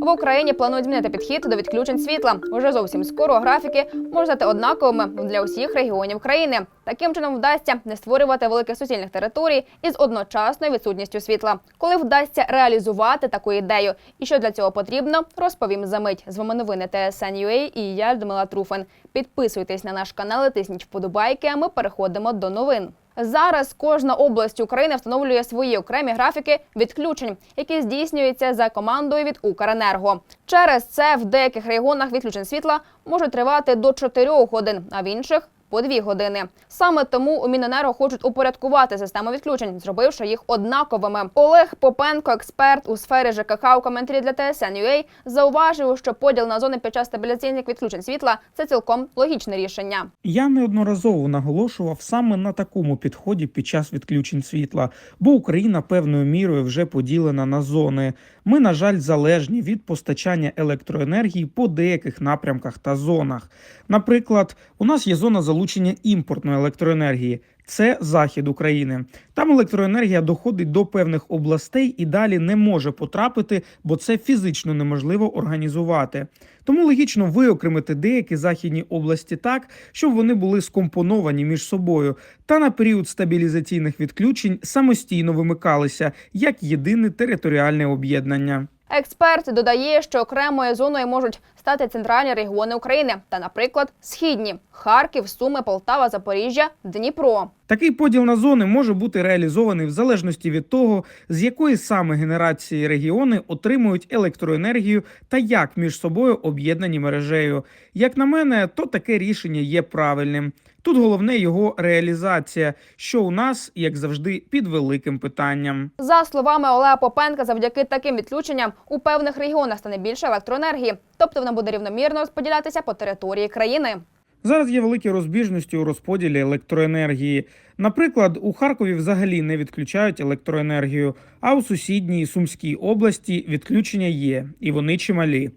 В Україні планують змінити підхід до відключень світла. Уже зовсім скоро графіки можуть стати однаковими для усіх регіонів країни. Таким чином вдасться не створювати великих суцільних територій із одночасною відсутністю світла. Коли вдасться реалізувати таку ідею, і що для цього потрібно, розповім за мить. З вами новини TSN.ua і я Людмила Труфан. Підписуйтесь на наш канал, і тисніть вподобайки. А ми переходимо до новин. Зараз кожна область України встановлює свої окремі графіки відключень, які здійснюються за командою від Укренерго. Через це в деяких регіонах відключень світла можуть тривати до 4 годин, а в інших по 2 години. Саме тому у Міненерго хочуть упорядкувати систему відключень, зробивши їх однаковими. Олег Попенко, експерт у сфері ЖКХ у коментарі для TSN.ua, зауважив, що поділ на зони під час стабіляційних відключень світла це цілком логічне рішення. Я неодноразово наголошував саме на такому підході під час відключень світла, бо Україна певною мірою вже поділена на зони. Ми, на жаль, залежні від постачання електроенергії по деяких напрямках та зонах. Наприклад, у нас є зона залучення імпортної електроенергії. Це захід України. Там електроенергія доходить до певних областей і далі не може потрапити, бо це фізично неможливо організувати. Тому логічно виокремити деякі західні області так, щоб вони були скомпоновані між собою, та на період стабілізаційних відключень самостійно вимикалися як єдине територіальне об'єднання. Експерт додає, що окремою зоною можуть стати центральні регіони України та, наприклад, східні Харків, Суми, Полтава, Запоріжжя, Дніпро. Такий поділ на зони може бути реалізований в залежності від того, з якої саме генерації регіони отримують електроенергію та як між собою об'єднані мережею. Як на мене, то таке рішення є правильним. Тут головне його реалізація, що у нас, як завжди, під великим питанням. За словами Олега Попенка, завдяки таким відключенням у певних регіонах стане більше електроенергії, тобто вона буде рівномірно розподілятися по території країни. Зараз є великі розбіжності у розподілі електроенергії. Наприклад, у Харкові взагалі не відключають електроенергію, а у сусідній Сумській області відключення є, і вони чималі.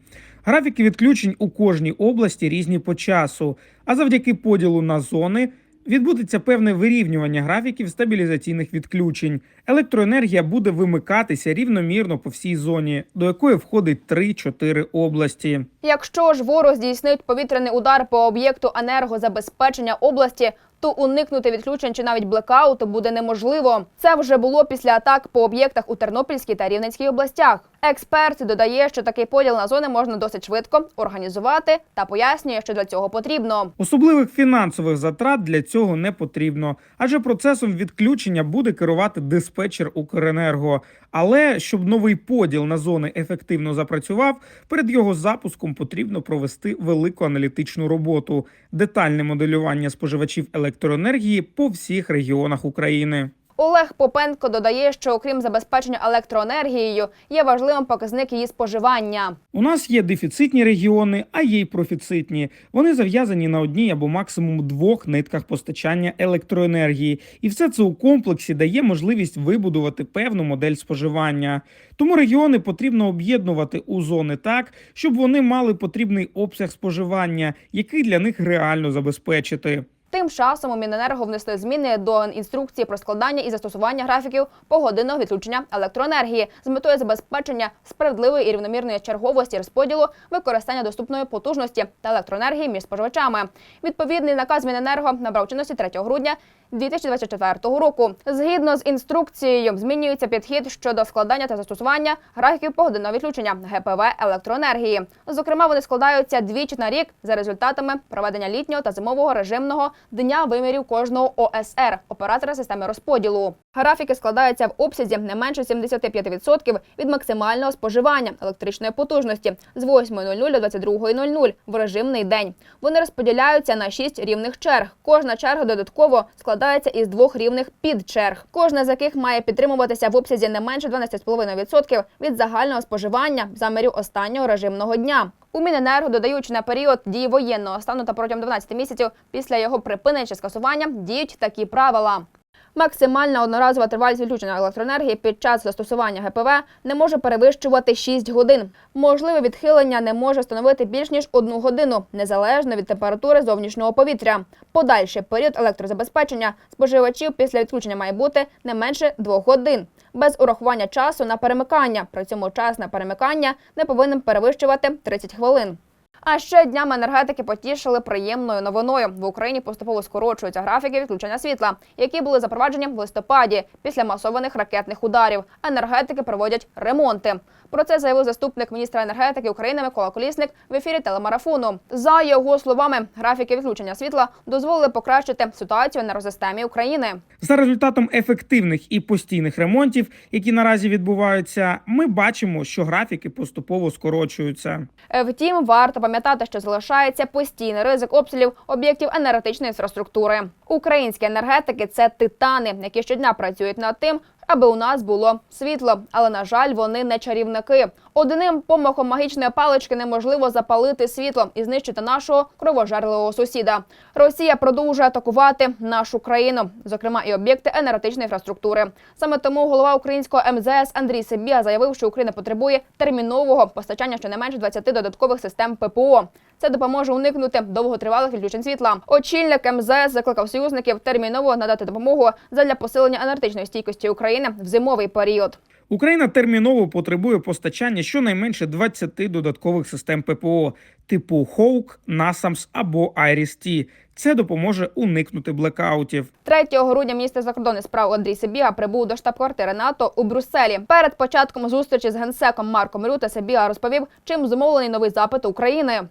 Графіки відключень у кожній області різні по часу, а завдяки поділу на зони відбудеться певне вирівнювання графіків стабілізаційних відключень. Електроенергія буде вимикатися рівномірно по всій зоні, до якої входить 3-4 області. Якщо ж ворог здійснить повітряний удар по об'єкту енергозабезпечення області, то уникнути відключень чи навіть блекауту буде неможливо. Це вже було після атак по об'єктах у Тернопільській та Рівненській областях. Експерт додає, що такий поділ на зони можна досить швидко організувати та пояснює, що для цього потрібно. Особливих фінансових затрат для цього не потрібно, адже процесом відключення буде керувати диспетчер Укренерго. Але щоб новий поділ на зони ефективно запрацював, перед його запуском потрібно провести велику аналітичну роботу, детальне моделювання споживачів електроенергії по всіх регіонах України. Олег Попенко додає, що окрім забезпечення електроенергією, є важливим показник її споживання. У нас є дефіцитні регіони, а є й профіцитні. Вони зав'язані на одній або максимум двох нитках постачання електроенергії, і все це у комплексі дає можливість вибудувати певну модель споживання. Тому регіони потрібно об'єднувати у зони так, щоб вони мали потрібний обсяг споживання, який для них реально забезпечити. Тим часом у Міненерго внесли зміни до інструкції про складання і застосування графіків погодинного відключення електроенергії з метою забезпечення справедливої і рівномірної черговості розподілу використання доступної потужності та електроенергії між споживачами. Відповідний наказ Міненерго набрав чинності 3 грудня 2024 року. Згідно з інструкцією, змінюється підхід щодо складання та застосування графіків погодинного відключення ГПВ електроенергії. Зокрема, вони складаються двічі на рік за результатами проведення літнього та зимового режимного дня вимірів кожного ОСР оператора системи розподілу. Графіки складаються в обсязі не менше 75% від максимального споживання електричної потужності з 8.00 до 22.00 в режимний день. Вони розподіляються на 6 рівних черг. Кожна черга додатково складається із двох рівних підчерг, кожна з яких має підтримуватися в обсязі не менше 12,5% від загального споживання замірів останнього режимного дня. У Міненерго додають на період дії воєнного стану та протягом 12 місяців після його припинення чи скасування діють такі правила. Максимальна одноразова тривалість відключення електроенергії під час застосування ГПВ не може перевищувати 6 годин. Можливе відхилення не може становити більш ніж одну годину, незалежно від температури зовнішнього повітря. Подальший період електрозабезпечення споживачів після відключення має бути не менше двох годин. Без урахування часу на перемикання. При цьому час на перемикання не повинен перевищувати 30 хвилин. А ще днями енергетики потішили приємною новиною. В Україні поступово скорочуються графіки відключення світла, які були запроваджені в листопаді після масованих ракетних ударів. Енергетики проводять ремонти. Про це заявив заступник міністра енергетики України Микола Колісник в ефірі телемарафону. За його словами, графіки відключення світла дозволили покращити ситуацію в енергосистемі України. За результатом ефективних і постійних ремонтів, які наразі відбуваються, ми бачимо, що графіки поступово скорочуються. Е, Втім, варто пам'ятати, що залишається постійний ризик обстрілів об'єктів енергетичної інфраструктури. Українські енергетики це титани, які щодня працюють над тим, аби у нас було світло. Але на жаль, вони не чарівники. Одним помахом магічної палички неможливо запалити світло і знищити нашого кровожерливого сусіда. Росія продовжує атакувати нашу країну, зокрема і об'єкти енергетичної інфраструктури. Саме тому голова українського МЗС Андрій Сибіга заявив, що Україна потребує термінового постачання щонайменше 20 додаткових систем ППО. Це допоможе уникнути довготривалих відключень світла. Очільник МЗС закликав союзників терміново надати допомогу задля посилення енергетичної стійкості України в зимовий період. Україна терміново потребує постачання щонайменше 20 додаткових систем ППО типу Hawk, NASAMS або IRIS-T. Це допоможе уникнути блекаутів. 3 грудня міністр закордонних справ Андрій Сибіга прибув до штаб-квартири НАТО у Брюсселі. Перед початком зустрічі з генсеком Марком Рюте Сибіга розповів, чим зумовлений новий запит України.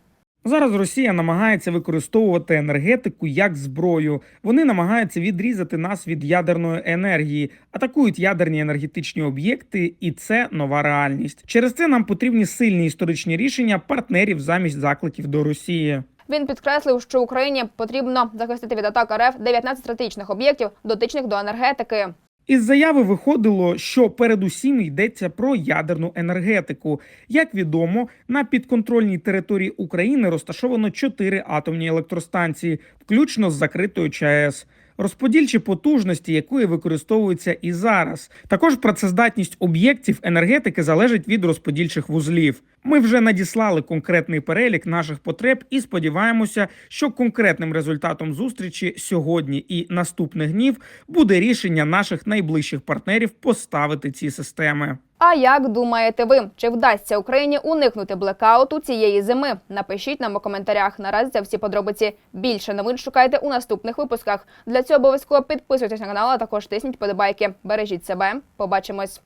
Зараз Росія намагається використовувати енергетику як зброю. Вони намагаються відрізати нас від ядерної енергії, атакують ядерні енергетичні об'єкти, і це нова реальність. Через це нам потрібні сильні історичні рішення партнерів замість закликів до Росії. Він підкреслив, що Україні потрібно захистити від атак РФ 19 стратегічних об'єктів, дотичних до енергетики. Із заяви виходило, що передусім йдеться про ядерну енергетику. Як відомо, на підконтрольній території України розташовано чотири атомні електростанції, включно з закритою ЧАЕС. Розподільчі потужності, якої використовуються і зараз. Також працездатність об'єктів енергетики залежить від розподільчих вузлів. Ми вже надіслали конкретний перелік наших потреб і сподіваємося, що конкретним результатом зустрічі сьогодні і наступних днів буде рішення наших найближчих партнерів поставити ці системи. А як думаєте ви, чи вдасться Україні уникнути блекауту цієї зими? Напишіть нам у коментарях. Наразі це всі подробиці. Більше новин шукайте у наступних випусках. Для цього обов'язково підписуйтесь на канал, а також тисніть подобайки. Бережіть себе. Побачимось.